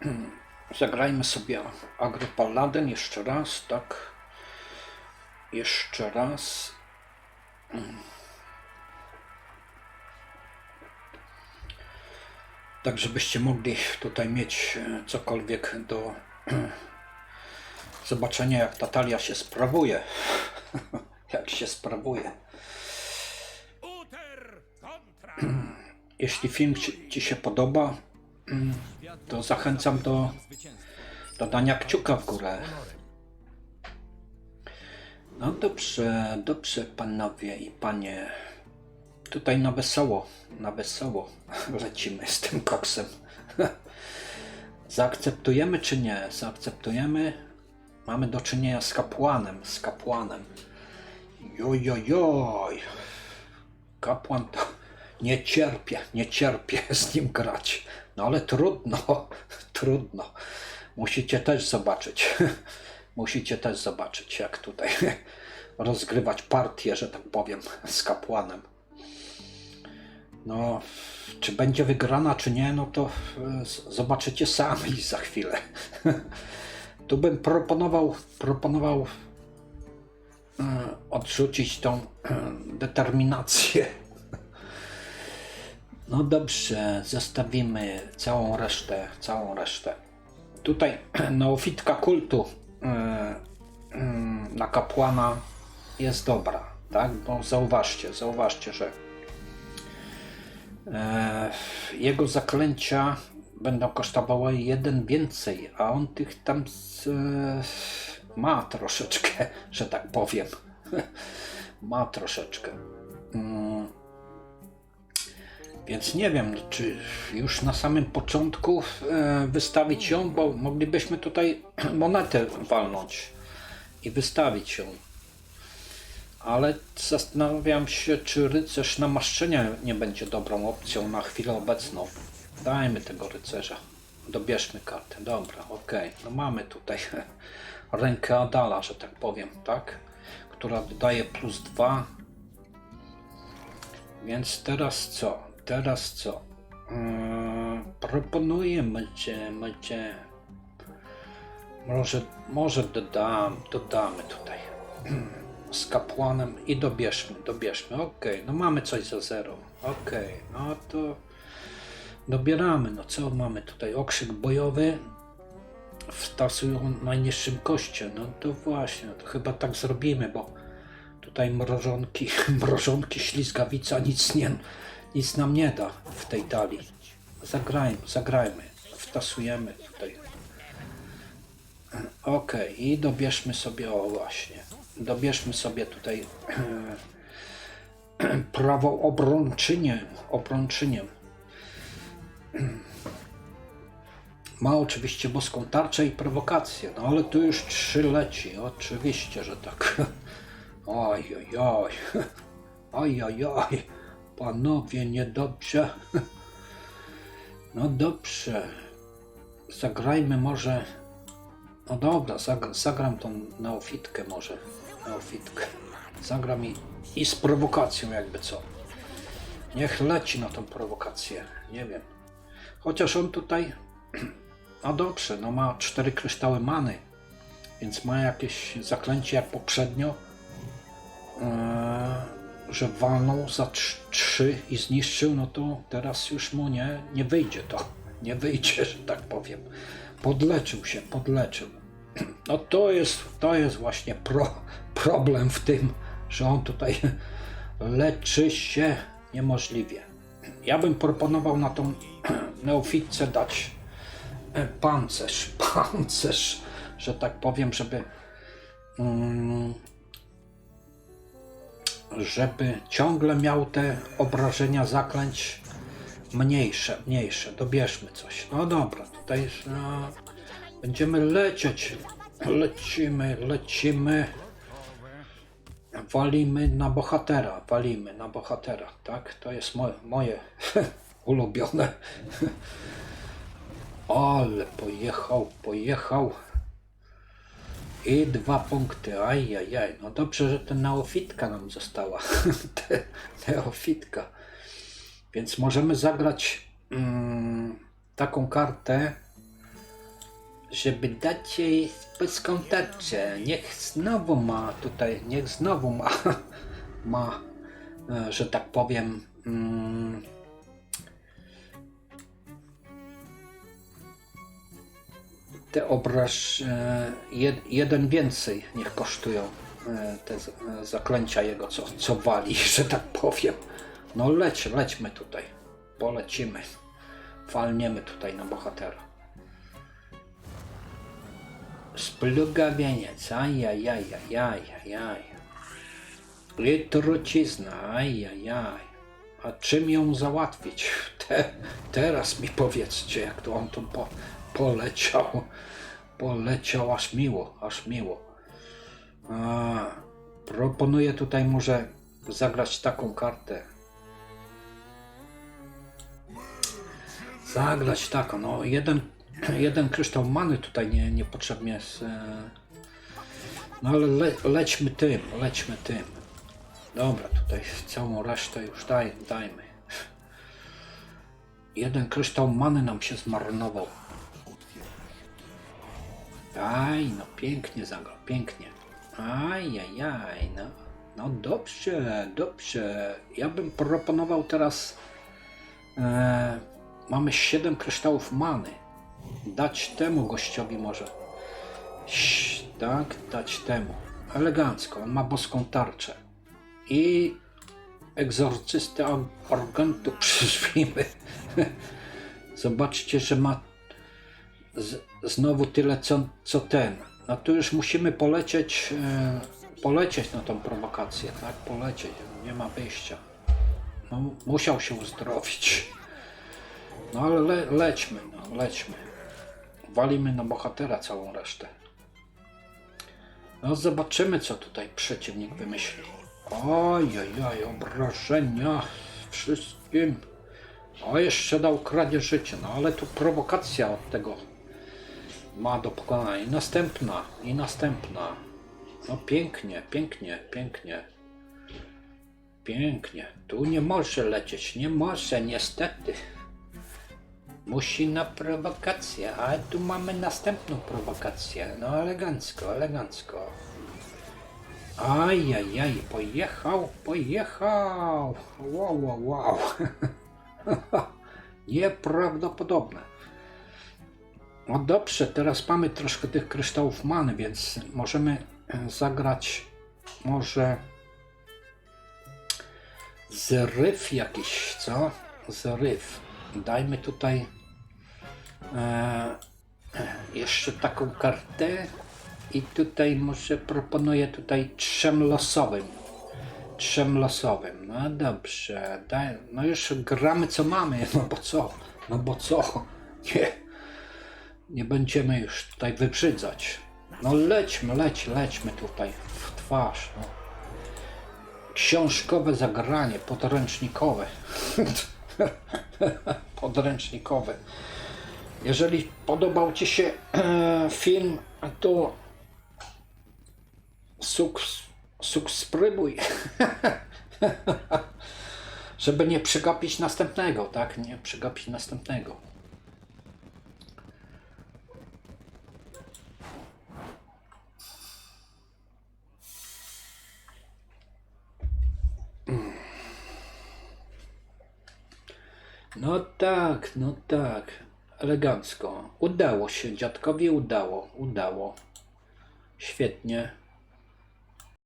Zagrajmy sobie Agrypalladen jeszcze raz, tak? Jeszcze raz. Tak, żebyście mogli tutaj mieć e, cokolwiek do zobaczenia, jak Natalia się sprawuje. jak się sprawuje. Jeśli film ci, ci się podoba, to zachęcam do dodania kciuka w górę. No dobrze, dobrze panowie i panie. Tutaj na wesoło, na wesoło lecimy z tym koksem. Zaakceptujemy czy nie? Zaakceptujemy. Mamy do czynienia z kapłanem, z kapłanem. Jojojoj. Kapłan to nie cierpię, nie cierpię z nim grać. No ale trudno, trudno. Musicie też zobaczyć. Musicie też zobaczyć, jak tutaj rozgrywać partię, że tak powiem, z kapłanem. No, czy będzie wygrana, czy nie, no to e, zobaczycie sami za chwilę. Tu bym proponował, proponował e, odrzucić tą e, determinację. No dobrze, zostawimy całą resztę, całą resztę. Tutaj neofitka kultu e, mm, na kapłana jest dobra, tak? Bo zauważcie, zauważcie, że e, jego zaklęcia będą kosztowały jeden więcej, a on tych tam z, e, ma troszeczkę, że tak powiem. ma troszeczkę. Mm. Więc nie wiem, czy już na samym początku e, wystawić ją, bo moglibyśmy tutaj monetę walnąć i wystawić ją. Ale zastanawiam się, czy rycerz namaszczenia nie będzie dobrą opcją na chwilę obecną. Dajmy tego rycerza. Dobierzmy kartę. Dobra, okej. No mamy tutaj rękę Adala, że tak powiem, tak? Która dodaje plus dwa więc teraz co? Teraz co? Yy, proponuję mycie, mycie. Może, może dodam, dodamy tutaj z kapłanem i dobierzmy, dobierzmy. Okej, no mamy coś za zero. Okej, no to dobieramy. No co mamy tutaj? Okrzyk bojowy w tasują najniższym koście. No to właśnie, to chyba tak zrobimy, bo tutaj mrożonki, mrożonki, ślizgawica nic, nie, nic nam nie da w tej talii. Zagrajmy, zagrajmy, wtasujemy tutaj. Okej, i dobierzmy sobie, o właśnie, dobierzmy sobie tutaj prawo obrończynię, obrończyniem. Ma oczywiście boską tarczę i prowokację, no ale tu już trzy leci, oczywiście, że tak. Oj, oj, oj, oj, oj, oj, panowie, niedobrze. No dobrze, zagrajmy może, no dobra, zag, zagram tą neofitkę może, neofitkę. Zagram i, i z prowokacją jakby co. Niech leci na tą prowokację, nie wiem. Chociaż on tutaj, no dobrze, no ma cztery kryształy many, więc ma jakieś zaklęcie jak poprzednio, e, że walnął za trz- trzy i zniszczył, no to teraz już mu nie, nie wyjdzie to. Nie wyjdzie, że tak powiem. Podleczył się, podleczył. No to jest, to jest właśnie pro, problem w tym, że on tutaj leczy się niemożliwie. Ja bym proponował na tą neofitce dać pancerz, pancerz, że tak powiem, żeby mm, żeby ciągle miał te obrażenia zaklęć mniejsze, mniejsze. Dobierzmy coś. No dobra, tutaj no, będziemy lecieć. Lecimy, lecimy. Walimy na bohatera, walimy na bohatera, tak? To jest moje, moje ulubione. Ale pojechał, pojechał. I dwa punkty, ajajaj. No dobrze, że ta neofitka nam została. Neofitka. Więc możemy zagrać mm, taką kartę, żeby dać jej tarczę. Niech znowu ma tutaj, niech znowu ma, ma, e, że tak powiem, mm, te obraż e, jed, jeden więcej niech kosztują e, te e, zaklęcia jego, co, co wali, że tak powiem. No leć, lećmy tutaj, polecimy, falniemy tutaj na bohatera. Splugawieniec, ajajajajajaj. I trucizna, ajajaj. A czym ją załatwić? Te, teraz mi powiedzcie, jak to on tu po, poleciał. Poleciał aż miło, aż miło. A, proponuję tutaj może zagrać taką kartę. Zagrać taką, no jeden, jeden kryształ many tutaj nie, niepotrzebnie jest. e, No ale le, lećmy tym, lećmy tym. Dobra, tutaj całą resztę już daj, dajmy. Jeden kryształ many nam się zmarnował. Aj, no pięknie zagrał, pięknie. Ajajaj, no. No dobrze, dobrze. Ja bym proponował teraz. E, mamy 7 kryształów many. Dać temu gościowi może. Ś, tak, dać temu. Elegancko, on ma boską tarczę. I egzorcystę Ar- Argentu przyszwimy. Zobaczcie, że ma znowu tyle co, co ten. No tu już musimy polecieć, e, polecieć na tą prowokację, tak? Polecieć, nie ma wyjścia. No, musiał się uzdrowić. No ale le, lećmy, no, lećmy. Walimy na bohatera całą resztę. No zobaczymy, co tutaj przeciwnik wymyśli. Oj, oj, oj, obrażenia wszystkim. O, jeszcze dał kradzie życie, no ale tu prowokacja od tego ma do pokonania. I następna, i następna. No pięknie, pięknie, pięknie. Pięknie. Tu nie może lecieć, nie może, niestety. Musi na prowokację, a tu mamy następną prowokację. No elegancko, elegancko. Ajajaj, pojechał, pojechał. Wow, wow, wow. Nieprawdopodobne. No dobrze, teraz mamy troszkę tych kryształów many, więc możemy e, zagrać może zryw jakiś, co? Zryw. Dajmy tutaj e, jeszcze taką kartę i tutaj może proponuję tutaj trzem losowym. Trzem losowym. No dobrze. Daj, no już gramy co mamy, no bo co? No bo co? Nie. Nie będziemy już tutaj wybrzydzać. No lećmy, leć, lećmy tutaj w twarz. No. Książkowe zagranie, podręcznikowe. podręcznikowe. Jeżeli podobał Ci się e, film, to subskrybuj. Żeby nie przegapić następnego, tak? Nie przegapić następnego. No tak, no tak. Elegancko. Udało się, dziadkowi udało, udało. Świetnie.